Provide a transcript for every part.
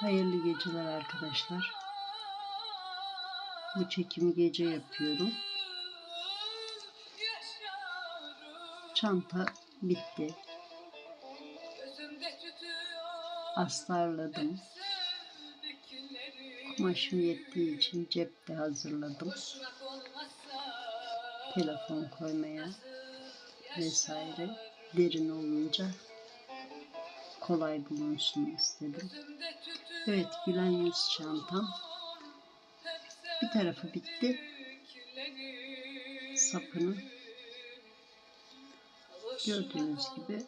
Hayırlı geceler arkadaşlar. Bu çekimi gece yapıyorum. Çanta bitti. Astarladım. Kumaşım yettiği için cepte hazırladım. Telefon koymaya vesaire derin olunca kolay bulunsun istedim. Evet gülen yüz çantam. Bir tarafı bitti. Sapını gördüğünüz gibi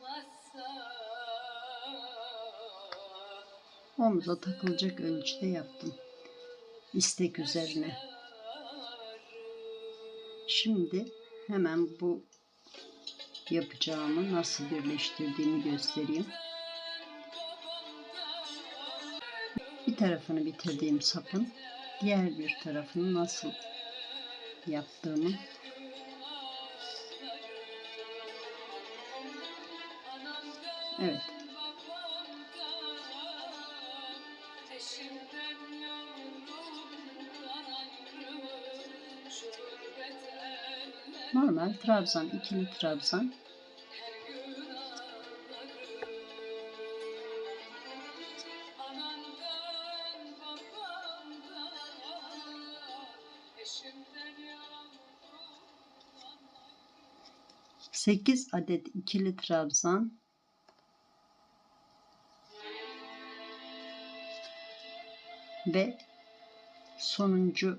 omuza takılacak ölçüde yaptım. İstek üzerine. Şimdi hemen bu yapacağımı nasıl birleştirdiğimi göstereyim. Tarafını bitirdiğim sapın diğer bir tarafını nasıl yaptığımı Evet. Normal trabzan, ikili trabzan. Sekiz adet ikili trabzan. Ve sonuncu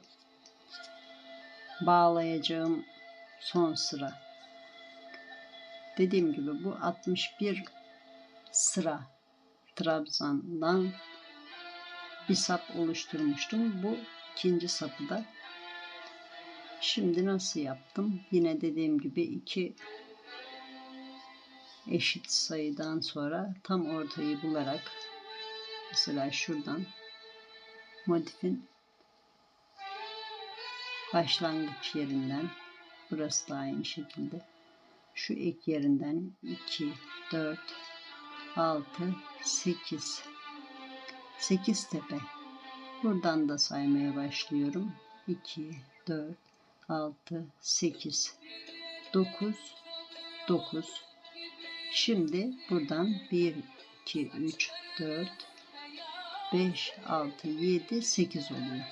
bağlayacağım son sıra. Dediğim gibi bu 61 sıra trabzandan bir sap oluşturmuştum. Bu ikinci sapı da şimdi nasıl yaptım? Yine dediğim gibi iki eşit sayıdan sonra tam ortayı bularak mesela şuradan motifin başlangıç yerinden burası da aynı şekilde şu ek yerinden 2 4 6 8 8 tepe. Buradan da saymaya başlıyorum. 2 4 6 8 9 9 şimdi buradan 1 2 3 4 5 6 7 8 oluyor.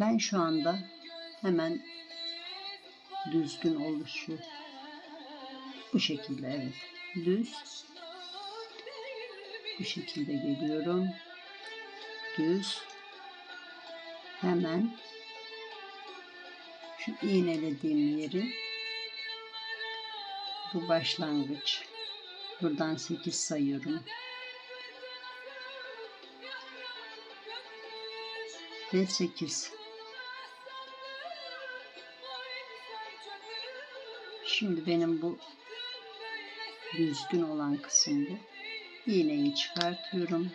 Ben şu anda hemen düzgün oluşu bu şekilde evet. Düz. Bu şekilde geliyorum. Düz. Hemen şu iğnelediğim yeri bu başlangıç buradan 8 sayıyorum ve 8 Şimdi benim bu düzgün olan kısım bu. İğneyi çıkartıyorum.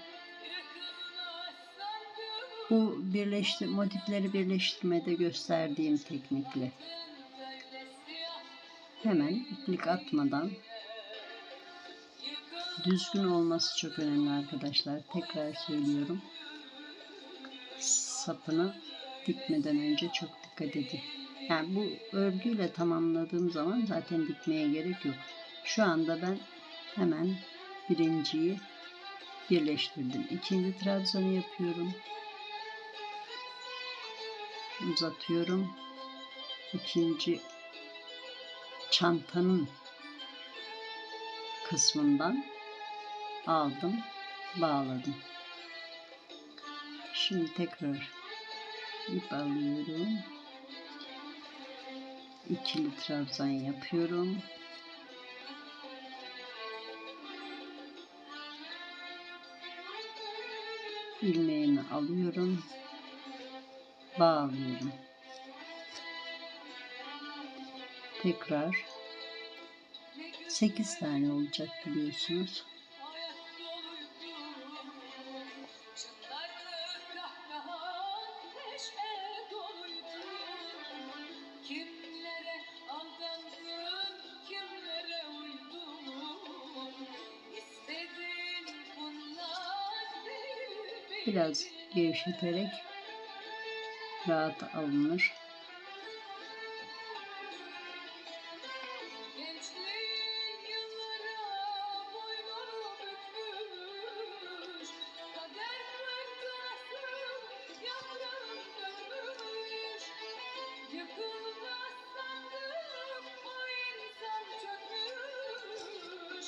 Bu birleştir motifleri birleştirmede gösterdiğim teknikle hemen iplik atmadan düzgün olması çok önemli arkadaşlar. Tekrar söylüyorum. Sapını dikmeden önce çok dikkat edin. Yani bu örgüyle tamamladığım zaman zaten dikmeye gerek yok. Şu anda ben hemen birinciyi birleştirdim. İkinci trabzanı yapıyorum. Uzatıyorum. İkinci çantanın kısmından aldım, bağladım. Şimdi tekrar ip alıyorum ikili trabzan yapıyorum. ilmeğimi alıyorum. Bağlıyorum. Tekrar 8 tane olacak biliyorsunuz. Biraz gevşeterek rahat alınır.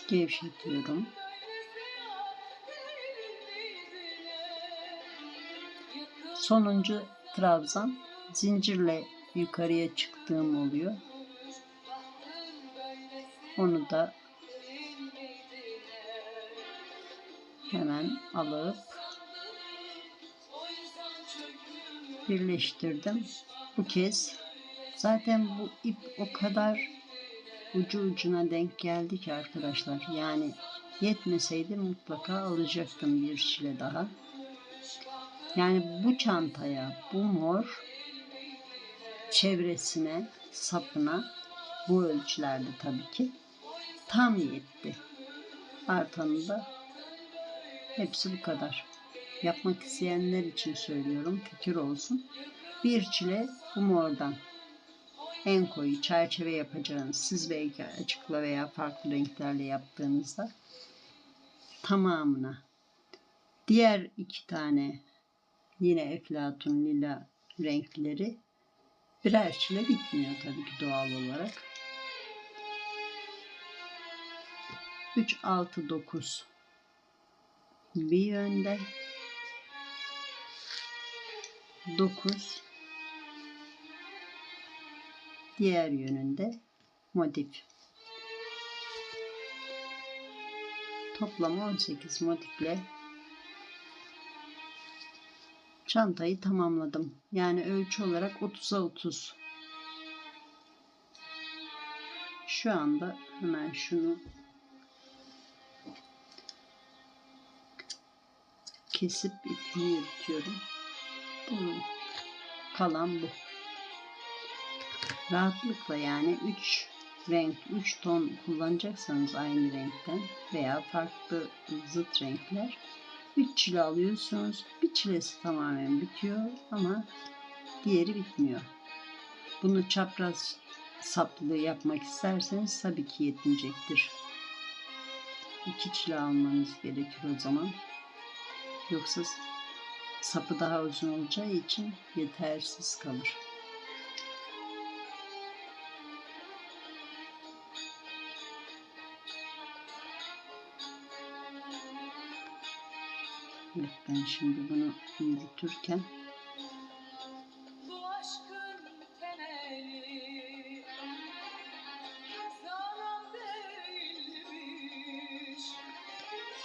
Gençliğin Sonuncu trabzan zincirle yukarıya çıktığım oluyor. Onu da hemen alıp birleştirdim. Bu kez zaten bu ip o kadar ucu ucuna denk geldi ki arkadaşlar. Yani yetmeseydi mutlaka alacaktım bir çile daha. Yani bu çantaya bu mor çevresine sapına bu ölçülerde tabii ki tam yetti. Artanı da hepsi bu kadar. Yapmak isteyenler için söylüyorum fikir olsun. Bir çile bu mordan. En koyu çerçeve yapacağınız siz belki açıkla veya farklı renklerle yaptığınızda tamamına diğer iki tane yine eflatun lila renkleri birer çile bitmiyor tabii ki doğal olarak. 3 6 9 bir yönde 9 diğer yönünde motif. Toplam 18 motifle çantayı tamamladım. Yani ölçü olarak 30'a 30. Şu anda hemen şunu kesip ipini yürütüyorum. Bu kalan bu. Rahatlıkla yani 3 renk, 3 ton kullanacaksanız aynı renkten veya farklı zıt renkler 3 çile alıyorsunuz. Çilesi tamamen bitiyor ama diğeri bitmiyor. Bunu çapraz saplı yapmak isterseniz tabii ki yetmeyecektir. İki çile almanız gerekir o zaman. Yoksa sapı daha uzun olacağı için yetersiz kalır. Evet, ben şimdi bunu yürütürken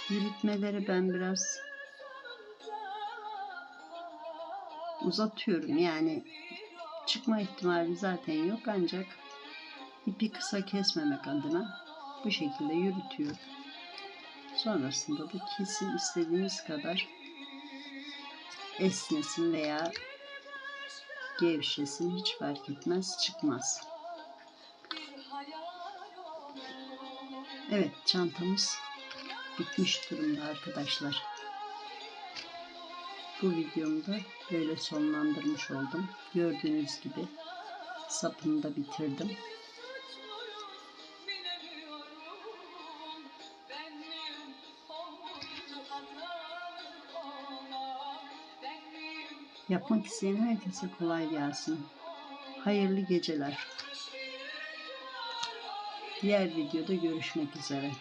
yürütmeleri ben biraz uzatıyorum. Yani çıkma ihtimali zaten yok ancak ipi kısa kesmemek adına bu şekilde yürütüyorum. Sonrasında da kesim istediğiniz kadar esnesin veya gevşesin hiç fark etmez çıkmaz. Evet çantamız bitmiş durumda arkadaşlar. Bu videomu da böyle sonlandırmış oldum. Gördüğünüz gibi sapını da bitirdim. Yapmak isteyen herkese kolay gelsin. Hayırlı geceler. Diğer videoda görüşmek üzere.